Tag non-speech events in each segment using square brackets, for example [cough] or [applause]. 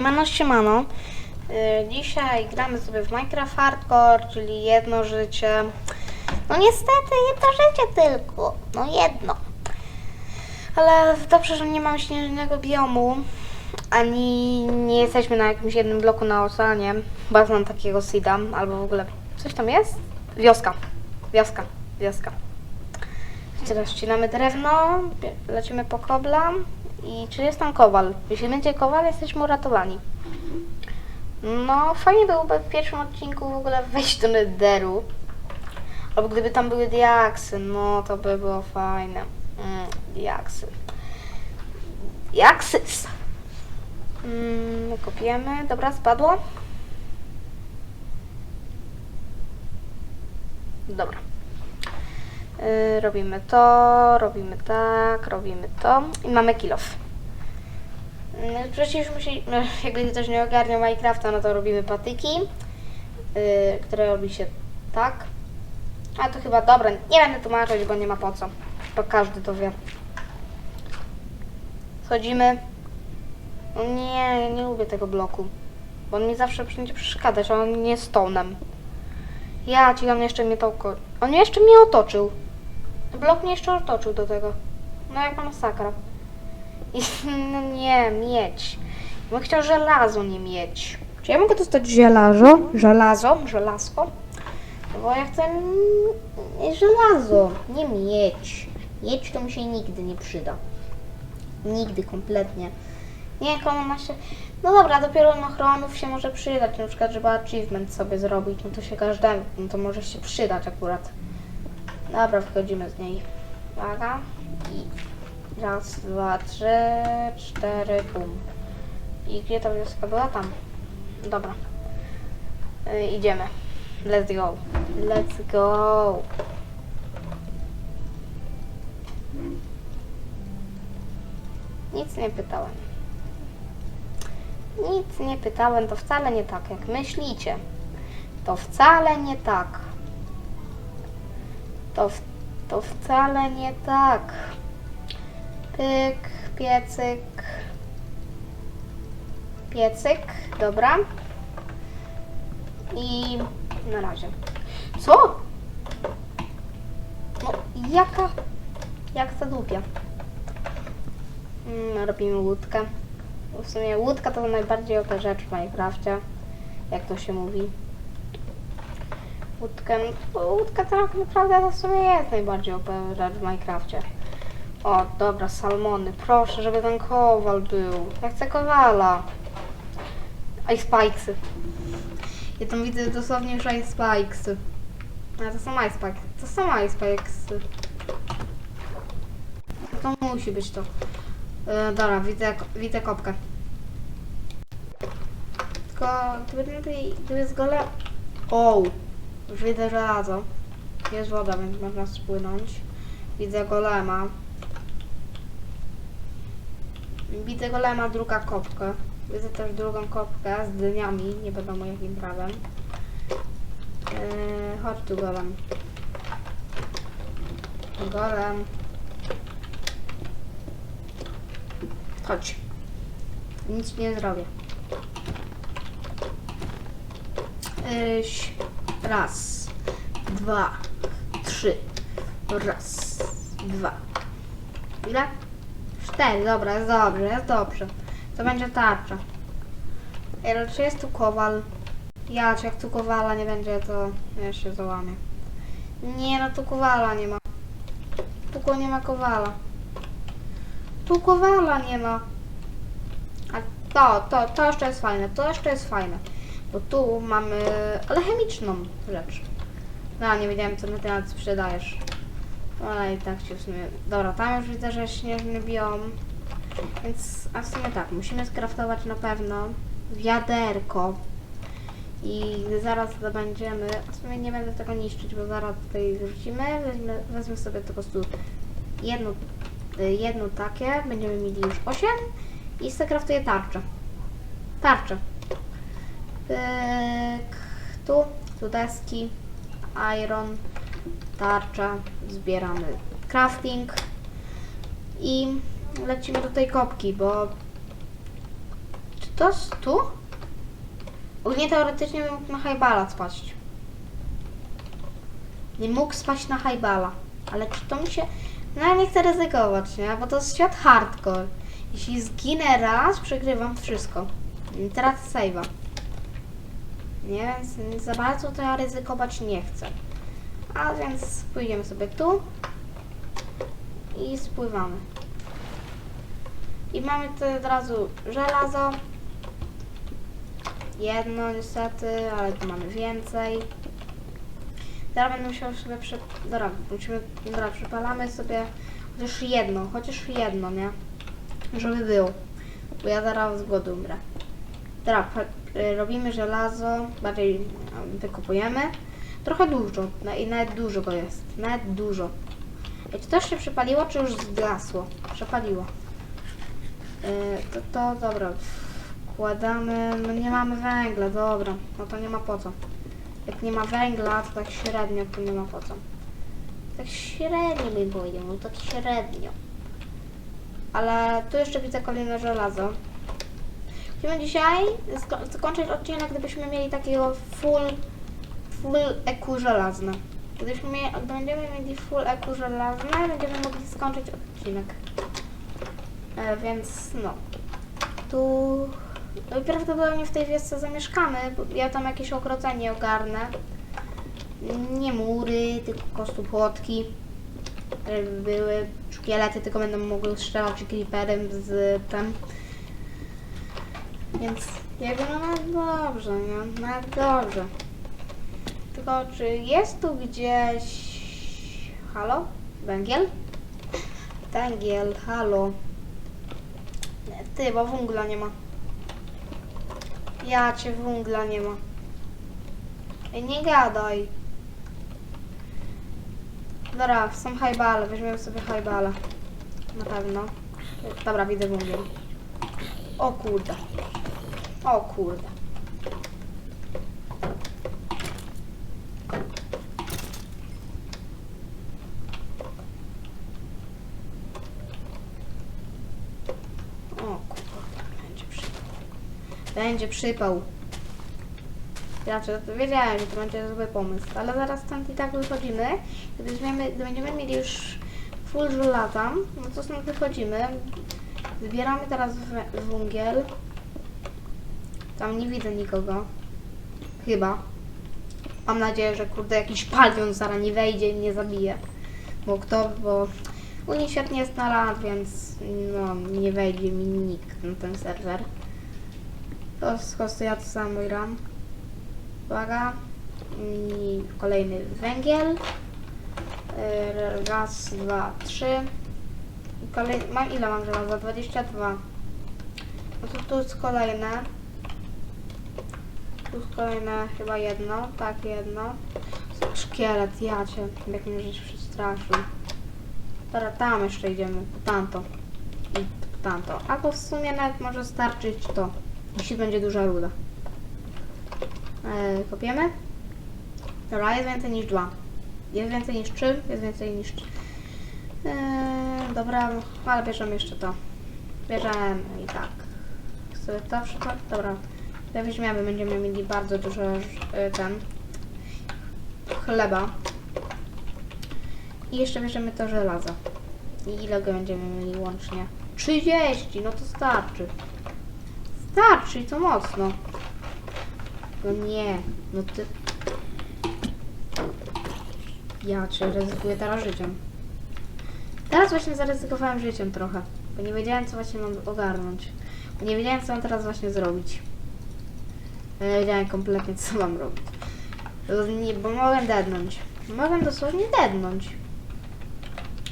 Mano siemano. Yy, Dzisiaj gramy sobie w Minecraft Hardcore, czyli jedno życie. No niestety, jedno życie tylko. No jedno. Ale dobrze, że nie mam śnieżnego biomu. Ani nie jesteśmy na jakimś jednym bloku na oceanie. Bo znam takiego seeda, albo w ogóle. Coś tam jest? Wioska. Wioska. Wioska. Teraz ścinamy drewno, lecimy po kobla i czy jest tam kowal? Jeśli będzie kowal, jesteśmy uratowani. No, fajnie byłoby w pierwszym odcinku w ogóle wejść do Netheru. Albo gdyby tam były diaksy, no to by było fajne. Mm, diaksy. Diaksys! Mm, kopiemy. Dobra, spadło. Dobra. Yy, robimy to, robimy tak, robimy to i mamy kill off. Yy, Przecież musi, no, [laughs] jakby ktoś nie ogarnia Minecrafta, no to robimy patyki, yy, które robi się tak. A to chyba dobra, nie będę tłumaczyć, bo nie ma po co, bo każdy to wie. Schodzimy. No nie, ja nie lubię tego bloku, bo on mi zawsze będzie przeszkadzać, a on nie jest stonem. Ja ci on jeszcze mnie to. On jeszcze mnie otoczył. Blok mnie jeszcze otoczył do tego. No jak masakra. [laughs] I no nie, mieć. Ja bym chciał żelazo, nie mieć. Czy ja mogę dostać żelazo? Żelazo? Żelazko? No bo ja chcę żelazo, nie mieć. Mieć to mi się nigdy nie przyda. Nigdy, kompletnie. Nie, komu ma się... No dobra, dopiero na chronów się może przydać, na przykład, żeby achievement sobie zrobić, no to się każdemu, no to może się przydać akurat. Dobra, wchodzimy z niej. Uwaga. I raz, dwa, trzy, cztery, bum. I gdzie ta wioska była? Tam. Dobra. Y, idziemy. Let's go. Let's go. Nic nie pytałem. Nic nie pytałem, to wcale nie tak, jak myślicie. To wcale nie tak. To, to wcale nie tak. Pyk, piecyk. Piecyk, dobra. I na razie. Co? No, jaka? Jak ta dupia? Mm, robimy łódkę. W sumie łódka to najbardziej oka rzecz w Minecrafcie, jak to się mówi. Łódkę, no, łódka tak naprawdę to w sumie jest najbardziej OP rzecz w Minecrafcie. O, dobra, salmony. Proszę, żeby ten kowal był. Ja chcę kowala. Ice Spikesy. Ja tam widzę dosłownie już Ice Spikesy. A to są Ice Spikesy. To są Ice Spikesy. To musi być to. E, dobra, widzę, widzę kopkę. Tylko gdyby, gdyby, z gole... O, już widzę żelazo. Jest woda, więc można spłynąć. Widzę golema. Widzę golema, druga kopkę. Widzę też drugą kopkę z dyniami, nie wiadomo jakim prawem. Yy, chodź tu golem. Golem. Chodź. Nic nie zrobię. Yś, raz, dwa, trzy. Raz, dwa. Ile? Cztery, dobra, jest dobrze, jest dobrze. To będzie tarcza. Ale czy jest tu kowal? Ja, czy jak tu kowala nie będzie, to ja się załamię. Nie, no tu kowala nie ma. Tu nie ma kowala. Tu kowala nie ma. A to, to, to jeszcze jest fajne, to jeszcze jest fajne. Bo tu mamy alchemiczną rzecz. No, nie wiedziałem co na temat sprzedajesz. Ale i tak się w sumie... Dobra, tam już widzę, że śnieżny biom. Więc, a w sumie tak, musimy skraftować na pewno wiaderko. I gdy zaraz zdobędziemy, a w sumie nie będę tego niszczyć, bo zaraz tutaj wrzucimy, weźmy, wezmę sobie po prostu jedno, jedno takie, będziemy mieli już 8 i skraftuję tarczę. Tarczę. Pyk, tu, tu deski, iron, tarcza, zbieramy crafting i lecimy do tej kopki, bo to jest tu? Ogólnie teoretycznie bym mógł na highbala spaść. Nie mógł spaść na highbala. Ale czy to mi się... No ja nie chcę ryzykować, nie? Bo to jest świat hardcore. Jeśli zginę raz, przegrywam wszystko. Tracę save'a. Nie, więc za bardzo to ja ryzykować nie chcę. A więc pójdziemy sobie tu i spływamy. I mamy tu od razu żelazo. Jedno niestety, ale tu mamy więcej. Teraz będę musiał sobie prze... Dobra, musimy... Dobra, przypalamy sobie chociaż jedno, chociaż jedno, nie? Żeby było. Bo ja zaraz z głodu umrę. Pa- y, robimy żelazo, bardziej y, wykupujemy. Trochę dużo, no i nawet dużo go jest, nawet dużo. Czy to się przepaliło, czy już zgasło? Przepaliło. Y, to, to dobra, wkładamy, no nie mamy węgla, dobra, no to nie ma po co. Jak nie ma węgla, to tak średnio, to nie ma po co. Tak średnio bym powiedział, no tak średnio. Ale tu jeszcze widzę kolejne żelazo. Chcemy dzisiaj sko- skończyć odcinek, gdybyśmy mieli takiego full, full EQ żelazne. Gdybyśmy mieli, będziemy mieli full EQ żelazne, będziemy mogli skończyć odcinek. E, więc no. Tu prawdopodobnie w tej wiosce zamieszkamy, bo ja tam jakieś ogrodzenie ogarnę. Nie mury, tylko kostupłotki. Żeby były szkielety, tylko będą mogły strzelać creeperem z tem. Więc jakby no nawet dobrze, nie? Nawet dobrze. Tylko czy jest tu gdzieś... Halo? Węgiel? Węgiel, halo. Ty, bo węgla nie ma. Ja cię węgla nie ma. Ej, nie gadaj. Dobra, są highbale, weźmiemy sobie highbale. Na pewno. Dobra, widzę węgiel. O kurde. O kurde. O kurde, będzie przypał. Będzie przypał. Ja to wiedziałem, że to będzie zły pomysł, ale zaraz stąd i tak wychodzimy. Gdy będziemy, mieli już full żelaza, no to stąd wychodzimy. Zbieramy teraz wę- węgiel. Tam nie widzę nikogo. Chyba. Mam nadzieję, że kurde jakiś palion zaraz nie wejdzie i mnie zabije. Bo kto, bo Unii nie jest na lat, więc no nie wejdzie mi nikt na ten serwer. To z ja to samo gram. Uwaga. I kolejny węgiel. Yy, Raz, dwa, trzy. Kolej... Mam ile mam żelaza? 22. No to tu jest kolejne. Tu kolejne chyba jedno. Tak, jedno. Szkielet, ja cię. Jak mnie żeś przestraszył. Dobra, tam jeszcze idziemy. Po tamto. I po tamto. Albo w sumie nawet może starczyć to. Jeśli będzie duża ruda. E, kopiemy. Dobra, jest więcej niż dwa. Jest więcej niż trzy, jest więcej niż. E, dobra, ale bierzemy jeszcze to. Bierzemy i tak. Sobie to wszystko. Dobra. Jak weźmiemy, będziemy mieli bardzo dużo e, ten chleba. I jeszcze bierzemy to żelazo. I ile go będziemy mieli łącznie? 30, no to starczy. Starczy to mocno. No nie, no ty... Ja cię ryzykuję teraz życiem. Teraz właśnie zaryzykowałem życiem trochę, bo nie wiedziałem co właśnie mam ogarnąć. Nie wiedziałem co mam teraz właśnie zrobić. Ja wiedziałem kompletnie co mam robić. Nie, bo mogłem dednąć. Mogłem dosłownie dednąć.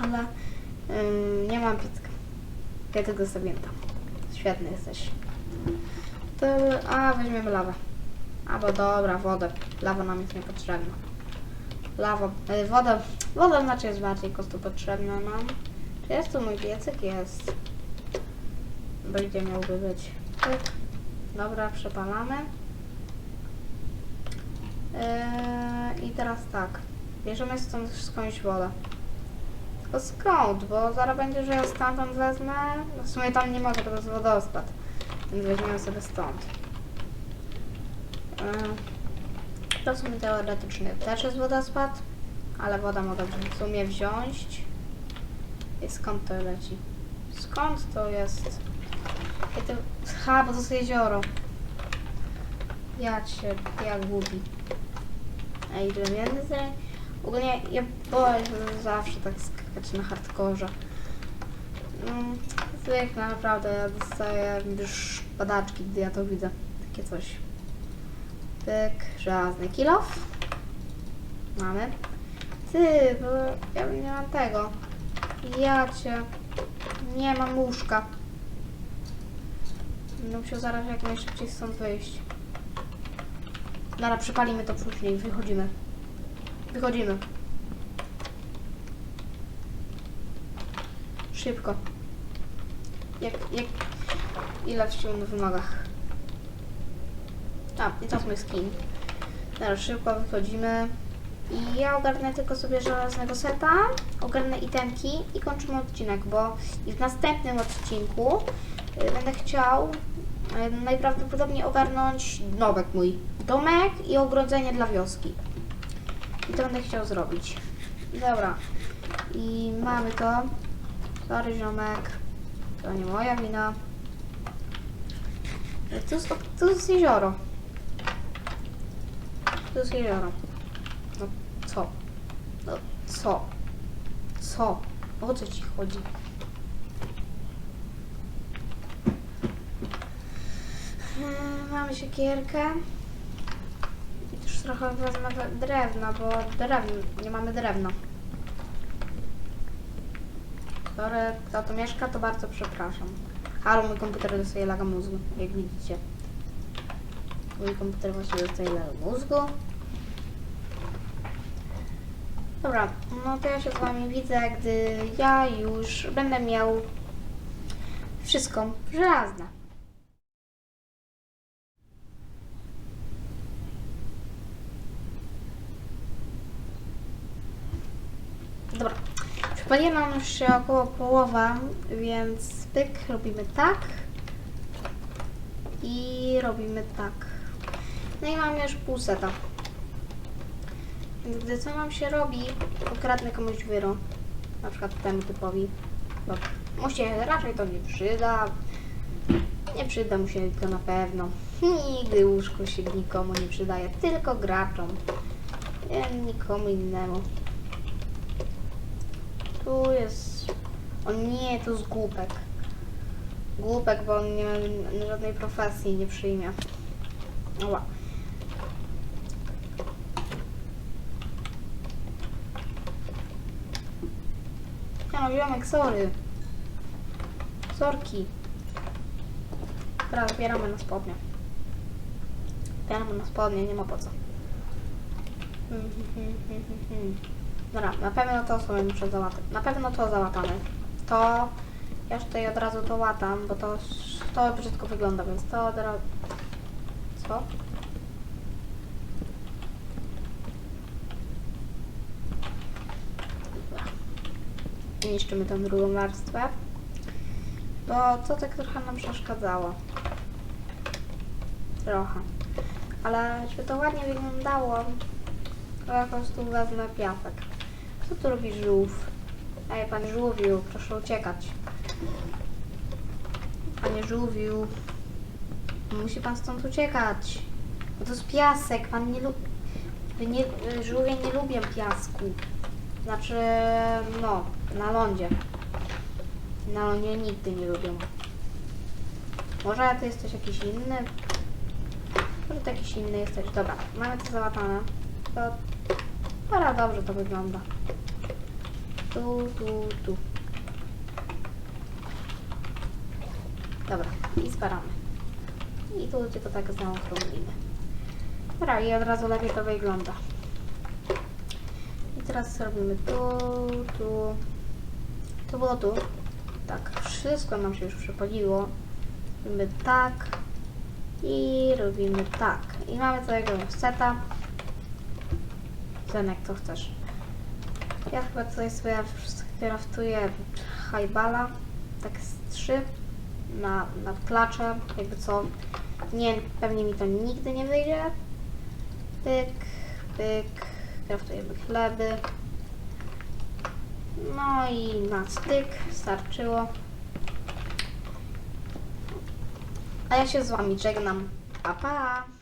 Ale ym, nie mam pietka. Ja tego sobie tam. Świetny jesteś. To, a weźmiemy lawę. Albo dobra, wodę. Lawa nam jest niepotrzebna. Lawa, y, woda, woda znaczy jest bardziej kostu potrzebna nam. Czy jest tu mój piecyk? Jest. Bo gdzie miałby być? Dobra, przepalamy. Yy, I teraz tak. Bierzemy stąd skądś wodę. Tylko skąd? Bo zaraz będzie, że ja stamtąd wezmę. No w sumie tam nie mogę, to jest wodospad. Więc weźmiemy sobie stąd. Yy, To w sumie teoretycznie też jest wodospad, ale woda mogę w sumie wziąć. I skąd to leci? Skąd to jest? To... Ha, bo to jest jezioro. Ja cię, ja głupi. Ej, więcej? Ogólnie ja boję się zawsze tak skakać na hardkorze. Mm, zwykle naprawdę ja dostaję już padaczki, gdy ja to widzę. Takie coś. Pyk, żelazny kilof. Mamy. Ty, bo ja nie mam tego. Ja cię. Nie mam łóżka. Będę musiał zaraz jak najszybciej stąd wyjść. Dobra, przypalimy to później. Wychodzimy. Wychodzimy. Szybko. Jak, jak... Ile w sił w nogach? A, i to jest mój skin. Teraz szybko wychodzimy. I ja ogarnę tylko sobie żelaznego seta, ogarnę itemki i kończymy odcinek, bo w następnym odcinku y, będę chciał y, najprawdopodobniej ogarnąć domek mój. Domek i ogrodzenie dla wioski. I to będę chciał zrobić. Dobra. I mamy to. Sorry ziomek. To nie moja wina. Tu jest, tu jest jezioro. Tu jest jezioro. No co? No co? Co? O co ci chodzi? Hmm, Mamy siekierkę. Trochę wezmę we- drewna, bo drewno, nie mamy drewna. Sorry, kto tu mieszka, to bardzo przepraszam. Halo, mój komputer dostaje laga mózgu, jak widzicie. Mój komputer właśnie dostaje laga mózgu. Dobra, no to ja się z wami widzę, gdy ja już będę miał wszystko żelazne. Dobra, przypaliła nam już około połowa, więc pyk, robimy tak i robimy tak. No i mamy już pół seta. Więc gdy co nam się robi, ukradnę komuś wyro. Na przykład temu typowi. Bo mu się raczej to nie przyda. Nie przyda mu się to na pewno. Nigdy łóżko się nikomu nie przydaje, tylko graczom. Nikomu innemu. Tu jest... O nie, to jest głupek. Głupek, bo on nie ma żadnej profesji nie przyjmie. Oła. Ja no, ziomek, sorry. Sorki. Teraz zbieramy na spodnie. Zbieramy na spodnie, nie ma po co. Dobra, na pewno to sobie muszę załatać. Na pewno to załatamy. To ja już tutaj od razu to łatam, bo to, to brzydko wygląda, więc to od razu... Co? Niszczymy tą drugą warstwę. Bo to tak trochę nam przeszkadzało. Trochę. Ale żeby to ładnie wyglądało, to ja po prostu wezmę piasek. Co tu robi żółw? Ej, pan żółwiu, proszę uciekać. Panie żółwiu, musi pan stąd uciekać. Bo to jest piasek, pan nie lubi... Nie, żółwie nie lubią piasku. Znaczy, no, na lądzie. Na lądzie nigdy nie lubią. Może ty jesteś jakiś inny? Może ty jakiś inny jesteś. Dobra, mamy to załatane. To... Ale dobrze to wygląda. Tu, tu, tu. Dobra, i zbieramy. I tu tylko tak zaokrąglimy. Dobra, i od razu lepiej to wygląda. I teraz robimy tu, tu. To było tu. Tak, wszystko nam się już przepaliło. Robimy tak. I robimy tak. I mamy całego seta. Zenek, co chcesz? Ja chyba tutaj sobie craftuję highballa. Tak z trzy. na, nad klaczem, jakby co, nie, pewnie mi to nigdy nie wyjdzie. Pyk, pyk, kraftujemy chleby. No i na styk starczyło. A ja się z wami żegnam. Pa, pa!